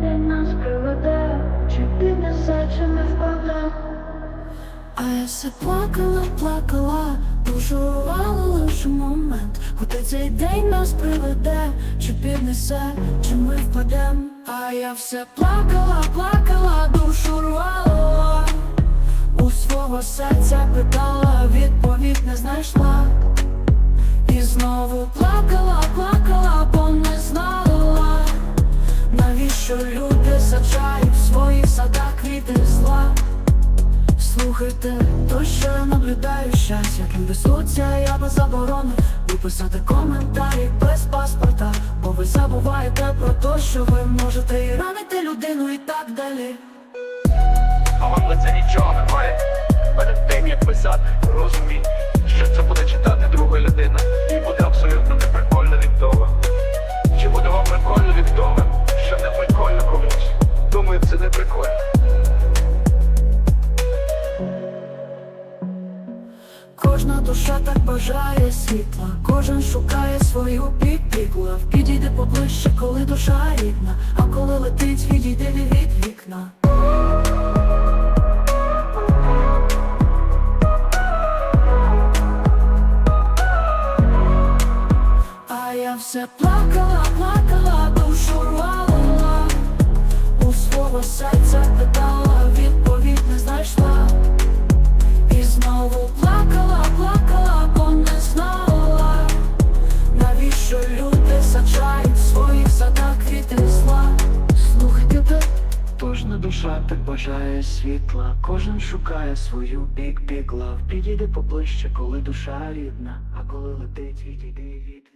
день нас приведе, чи піднесе, чи не впаде. А я все плакала, плакала, душу рвала лише момент, куди цей день нас приведе, чи піднесе, чи ми впадем. А я все плакала, плакала, душу рвала, у свого серця питала, відповідь не знайшла. І знову плакала, люди саджають в своїх садах квіти зла. Слухайте, то що я наблюдаю щастя, яким везуться, я би заборонив Виписати коментарі без паспорта, бо ви забуваєте про те, що ви можете і ранити людину і так далі. А вам лице нічого душа так бажає світла, кожен шукає свою підпікла Підійди поближче, коли душа рідна, а коли летить, відійди від вікна. А я все плакала, плакала, душу рвала. У свого серця душа так бажає світла. Кожен шукає свою бік бік лав. Підійди поближче, коли душа рідна. А коли летить, відійди від